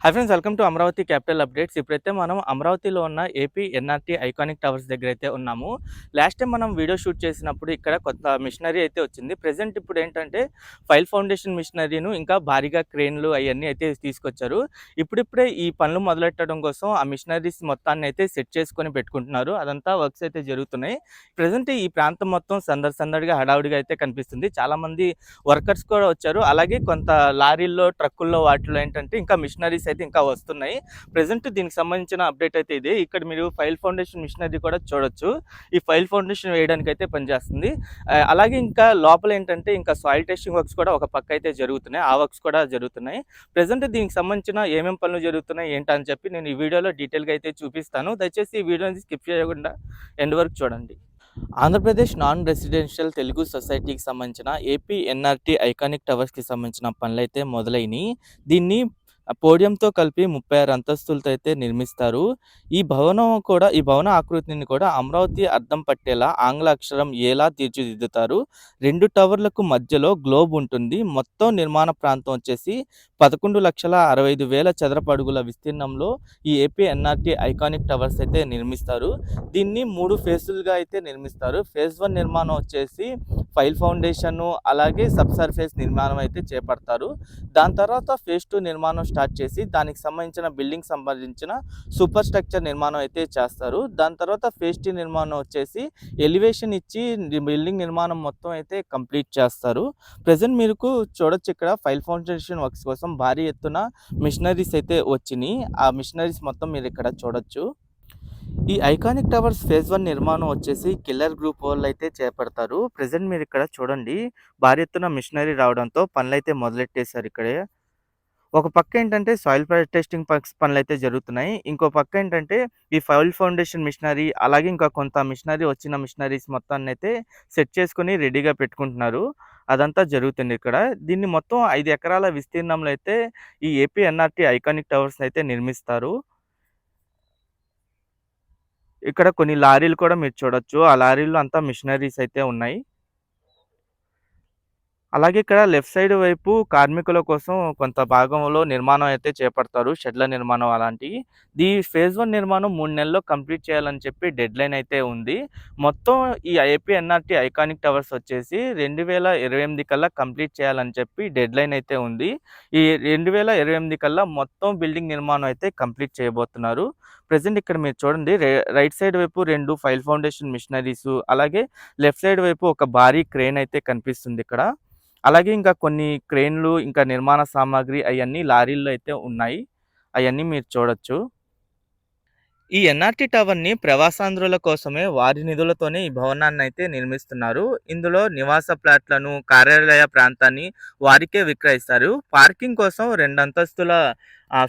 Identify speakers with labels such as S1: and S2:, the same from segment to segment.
S1: Hi friends welcome to Amaravati capital updates. ఇప్పుడైతే మనం అమరావతిలో ఉన్న ఏపీ ఎన్ఆర్‌టీ ఐకానిక్ టవర్స్ దగ్గర అయితే ఉన్నాము. లాస్ట్ టైం మనం వీడియో షూట్ చేసినప్పుడు ఇక్కడ కొత్త మిషనరీ అయితే వచ్చింది. ప్రజెంట్ ఇప్పుడు ఏంటంటే ఫైల్ ఫౌండేషన్ మిషనరీను ఇంకా భారీగా క్రేన్‌లు అవన్నీ అయితే తీసుకొచ్చారు. ఇప్పుడిప్పుడే ఈ పనులు మొదలెట్టడం కోసం ఆ మిషనరీస్ మొత్తాన్ని అయితే సెట్ చేసుకొని పెట్టుకుంటున్నారు. అదంతా వర్క్స్ అయితే జరుగుతున్నాయి. ప్రజెంట్ ఈ ప్రాంతం మొత్తం సందడి సందడిగా హడావుడిగా అయితే కనిపిస్తుంది. చాలామంది వర్కర్స్ కూడా వచ్చారు. అలాగే కొంత లారీల్లో, ట్రక్కుల్లో వాటిలో ఏంటంటే ఇంకా మిషనరీస్ అయితే ఇంకా వస్తున్నాయి. ప్రజెంట్ దీనికి సంబంధించిన అప్డేట్ అయితే ఇది ఇక్కడ మీరు ఫైల్ ఫౌండేషన్ మిషనరీ కూడా చూడొచ్చు. ఈ ఫైల్ ఫౌండేషన్ వేయడానికి అయితే పనిచేస్తుంది. అలాగే ఇంకా లోపల ఏంటంటే ఇంకా సాయిల్ టెస్టింగ్ వర్క్స్ కూడా ఒక పక్క అయితే జరుగుతున్నాయి. ఆ వర్క్స్ కూడా జరుగుతున్నాయి. ప్రెజెంట్ దీనికి సంబంధించిన ఏమేం పనులు జరుగుతున్నాయి ఏంటని అని చెప్పి నేను ఈ వీడియోలో డీటెయిల్‌గా అయితే చూపిస్తాను. దయచేసి ఈ వీడియోని స్కిప్ చేయకుండా ఎండ్ వరకు చూడండి. ఆంధ్రప్రదేశ్ నాన్ రెసిడెన్షియల్ తెలుగు సొసైటీకి సంబంధించిన ఏపీ ఎన్ఆర్‌టీ ఐకానిక్ టవర్స్‌కి సంబంధించిన పనులైతే మొదలైనవి దీన్ని పోడియంతో కలిపి 36 అంతస్తులతో అయితే నిర్మిస్తారు. ఈ భవనం కూడా ఈ భవన ఆకృతిని కూడా అమరావతి అద్దం పట్టేలా ఆంగ్ల అక్షరం ఏలా తీర్చిదిద్దుతారు. రెండు టవర్లకు మధ్యలో గ్లోబ్ ఉంటుంది. మొత్తం నిర్మాణ ప్రాంతం వచ్చేసి 11,65,000 చదరపు అడుగుల విస్తీర్ణంలో ఈ ఏపీ ఎన్ఆర్‌టీ ఐకానిక్ టవర్స్ అయితే నిర్మిస్తారు. దీన్ని మూడు ఫేజులుగా అయితే నిర్మిస్తారు. ఫేజ్ వన్ నిర్మాణం వచ్చేసి ఫైల్ ఫౌండేషన్ అలాగే సబ్ సర్ఫేస్ నిర్మాణం అయితే చేపడతారు. దాని తర్వాత ఫేజ్ టూ నిర్మాణం స్టార్ట్ చేసి దానికి సంబంధించిన బిల్డింగ్ సంబంధించిన సూపర్ స్ట్రక్చర్ నిర్మాణం అయితే చేస్తారు. దాని తర్వాత ఫేజ్ టీ నిర్మాణం వచ్చేసి ఎలివేషన్ ఇచ్చి బిల్డింగ్ నిర్మాణం మొత్తం అయితే కంప్లీట్ చేస్తారు. ప్రెజెంట్ మీరు చూడొచ్చు ఇక్కడ ఫైల్ ఫౌండేషన్ వర్క్స్ కోసం భారీ ఎత్తున మిషనరీస్ అయితే వచ్చినాయి ఆ మిషనరీస్ మొత్తం మీరు ఇక్కడ చూడొచ్చు. ఈ ఐకానిక్ టవర్స్ ఫేజ్ వన్ నిర్మాణం వచ్చేసి కిల్లర్ గ్రూప్ వాళ్ళు అయితే చేపడతారు. ప్రెజెంట్ మీరు ఇక్కడ చూడండి భారీ ఎత్తున మిషనరీ రావడంతో పనులైతే మొదలెట్టేశారు ఇక్కడే. ఒక పక్క ఏంటంటే సాయిల్ టెస్టింగ్ పక్స్ అయితే జరుగుతున్నాయి. ఇంకో పక్క ఏంటంటే ఈ ఫైల్ ఫౌండేషన్ మిషనరీ అలాగే ఇంకా కొంత మిషనరీ వచ్చిన మిషనరీస్ మొత్తాన్ని అయితే సెట్ చేసుకొని రెడీగా పెట్టుకుంటున్నారు. అదంతా జరుగుతుంది ఇక్కడ. దీన్ని మొత్తం ఐదు ఎకరాల విస్తీర్ణంలో అయితే ఈ ఏపీ ఎన్ఆర్‌టీ ఐకానిక్ టవర్స్ అయితే నిర్మిస్తారు. ఇక్కడ కొన్ని లారీలు కూడా మీరు చూడొచ్చు. ఆ లారీలు అంతా మిషనరీస్ అయితే ఉన్నాయి. అలాగే ఇక్కడ లెఫ్ట్ సైడ్ వైపు కార్మికుల కోసం కొంత భాగంలో నిర్మాణం అయితే చేపడతారు. షెడ్ల నిర్మాణం అలాంటివి దీ ఫేజ్ వన్ నిర్మాణం మూడు నెలల్లో కంప్లీట్ చేయాలని చెప్పి డెడ్‌లైన్ అయితే ఉంది. మొత్తం ఈ ఐపీఎన్ఆర్టీ ఐకానిక్ టవర్స్ వచ్చేసి 2028 కల్లా కంప్లీట్ చేయాలని చెప్పి డెడ్‌లైన్ అయితే ఉంది. ఈ 2028 కల్లా మొత్తం బిల్డింగ్ నిర్మాణం అయితే కంప్లీట్ చేయబోతున్నారు. ప్రజెంట్ ఇక్కడ మీరు చూడండి రైట్ సైడ్ వైపు రెండు ఫైల్ ఫౌండేషన్ మిషనరీసు అలాగే లెఫ్ట్ సైడ్ వైపు ఒక భారీ క్రేన్ అయితే కనిపిస్తుంది ఇక్కడ. అలాగే ఇంకా కొన్ని క్రేన్‌లు ఇంకా నిర్మాణ సామాగ్రి అవన్నీ లారీల్లో అయితే ఉన్నాయి. అవన్నీ మీరు చూడొచ్చు. ఈ ఎన్ఆర్‌టీ టవర్‌ని ప్రవాసాంధ్రుల కోసమే వారి నిధులతోనే ఈ భవనాన్ని అయితే నిర్మిస్తున్నారు. ఇందులో నివాస ప్లాట్లను కార్యాలయ ప్రాంతాన్ని వారికే విక్రయిస్తారు. పార్కింగ్ కోసం రెండు అంతస్తుల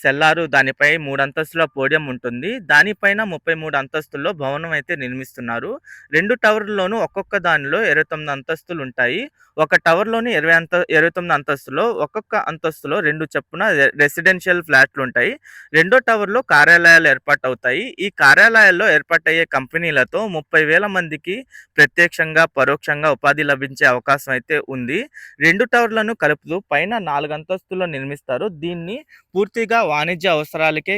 S1: సెల్లారు దానిపై మూడు అంతస్తుల పోడియం ఉంటుంది. దానిపైన 33 అంతస్తుల్లో భవనం అయితే నిర్మిస్తున్నారు. రెండు టవర్లోనూ ఒక్కొక్క దానిలో ఇరవై తొమ్మిది అంతస్తులు ఉంటాయి ఒక టవర్‌లోని 20 అంత 29 అంతస్తులో ఒక్కొక్క అంతస్తులో రెండు చొప్పున రెసిడెన్షియల్ ఫ్లాట్లు ఉంటాయి రెండో టవర్‌లో కార్యాలయాలు ఏర్పాటు అవుతాయి ఈ కార్యాలయాల్లో ఏర్పాటయ్యే కంపెనీలతో ముప్పై వేల మందికి ప్రత్యక్షంగా, పరోక్షంగా ఉపాధి లభించే అవకాశం అయితే ఉంది. రెండు టవర్‌లను కలుపుతూ పైన నాలుగు అంతస్తుల్లో నిర్మిస్తారు. దీన్ని పూర్తి పూర్తిగా వాణిజ్య అవసరాలకే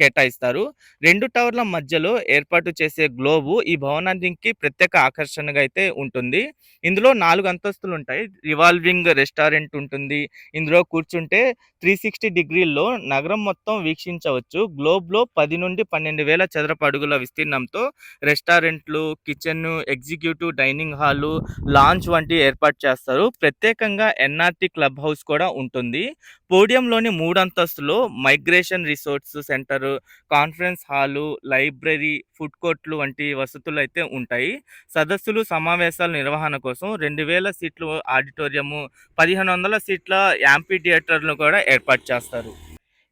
S1: కేటాయిస్తారు. రెండు టవర్ల మధ్యలో ఏర్పాటు చేసే గ్లోబు ఈ భవనానికి ప్రత్యేక ఆకర్షణగా అయితే ఉంటుంది. ఇందులో నాలుగు అంతస్తులు ఉంటాయి రివాల్వింగ్ రెస్టారెంట్ ఉంటుంది. ఇందులో కూర్చుంటే 360 డిగ్రీల్లో నగరం మొత్తం వీక్షించవచ్చు. గ్లోబ్‌లో 10-12,000 చదరపు అడుగుల విస్తీర్ణంతో రెస్టారెంట్లు, kitchen executive dining hall, lounge వంటి ఏర్పాటు చేస్తారు. ప్రత్యేకంగా ఎన్ఆర్‌టీ క్లబ్ హౌస్ కూడా ఉంటుంది. పోడియంలోని మూడు అంతస్తులో migration resource centre, conference hall, library, food కోర్ట్‌లు వంటి వసతులు అయితే ఉంటాయి. సదస్సులు, సమావేశాల నిర్వహణ కోసం 2,000 సీట్లు ఆడిటోరియము, 1,500 సీట్ల యాంపీ థియేటర్‌లు కూడా ఏర్పాటు చేస్తారు.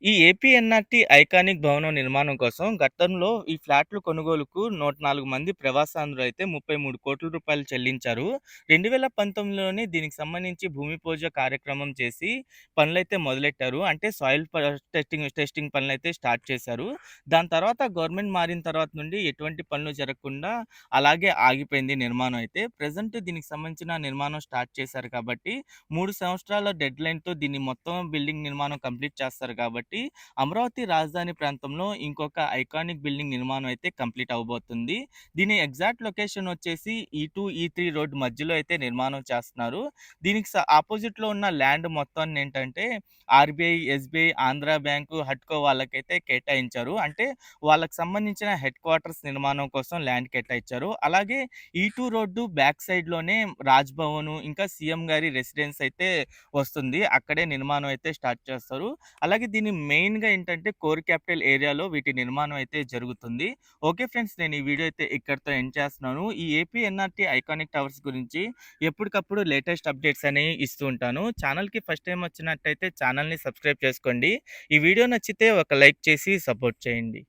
S1: ఈ ఏపీఎన్ఆర్టీ ఐకానిక్ భవనం నిర్మాణం కోసం గతంలో ఈ ఫ్లాట్‌లు కొనుగోలుకు 104 మంది ప్రవాసాందరూ అయితే ముప్పై మూడు కోట్ల రూపాయలు చెల్లించారు. 2019లోనే దీనికి సంబంధించి భూమి పూజ కార్యక్రమం చేసి పనులైతే మొదలెట్టారు. అంటే సాయిల్ ప టెస్టింగ్ టెస్టింగ్ పనులైతే స్టార్ట్ చేశారు. దాని తర్వాత గవర్నమెంట్ మారిన తర్వాత నుండి ఎటువంటి పనులు జరగకుండా అలాగే ఆగిపోయింది నిర్మాణం అయితే. ప్రజెంట్ దీనికి సంబంధించిన నిర్మాణం స్టార్ట్ చేశారు కాబట్టి మూడు సంవత్సరాల డెడ్‌లైన్‌తో దీన్ని మొత్తం బిల్డింగ్ నిర్మాణం కంప్లీట్ చేస్తారు కాబట్టి అమరావతి రాజధాని ప్రాంతంలో ఇంకొక ఐకానిక్ బిల్డింగ్ నిర్మాణం అయితే కంప్లీట్ అవ్వబోతుంది. దీని ఎగ్జాక్ట్ లొకేషన్ వచ్చేసి ఈ2, ఈ3 రోడ్ మధ్యలో అయితే నిర్మాణం చేస్తున్నారు. దీనికి ఆపోజిట్లో ఉన్న ల్యాండ్ మొత్తాన్ని ఏంటంటే ఆర్‌బీఐ, ఎస్‌బీఐ, ఆంధ్ర బ్యాంకు, హట్కో వాళ్ళకైతే కేటాయించారు. అంటే వాళ్ళకి సంబంధించిన హెడ్ క్వార్టర్స్ నిర్మాణం కోసం ల్యాండ్ కేటాయించారు. అలాగే ఈ టూ రోడ్డు బ్యాక్ సైడ్‌లోనే రాజ్భవన్ ఇంకా సీఎం గారి రెసిడెన్స్ అయితే వస్తుంది. అక్కడే నిర్మాణం అయితే స్టార్ట్ చేస్తారు. అలాగే దీని మెయిన్‌గా ఏంటంటే కోర్ క్యాపిటల్ ఏరియాలో వీటి నిర్మాణం అయితే జరుగుతుంది. ఓకే ఫ్రెండ్స్ నేను ఈ వీడియో అయితే ఇక్కడితో ఎండ్ చేస్తున్నాను. ఈ ఏపీ ఎన్ఆర్‌టీ ఐకానిక్ టవర్స్ గురించి ఎప్పటికప్పుడు లేటెస్ట్ అప్డేట్స్ అనేవి ఇస్తూ ఉంటాను. ఛానల్‌కి ఫస్ట్ టైం వచ్చినట్టయితే ఛానల్‌ని సబ్స్క్రైబ్ చేసుకోండి. ఈ వీడియో నచ్చితే ఒక లైక్ చేసి సపోర్ట్ చేయండి.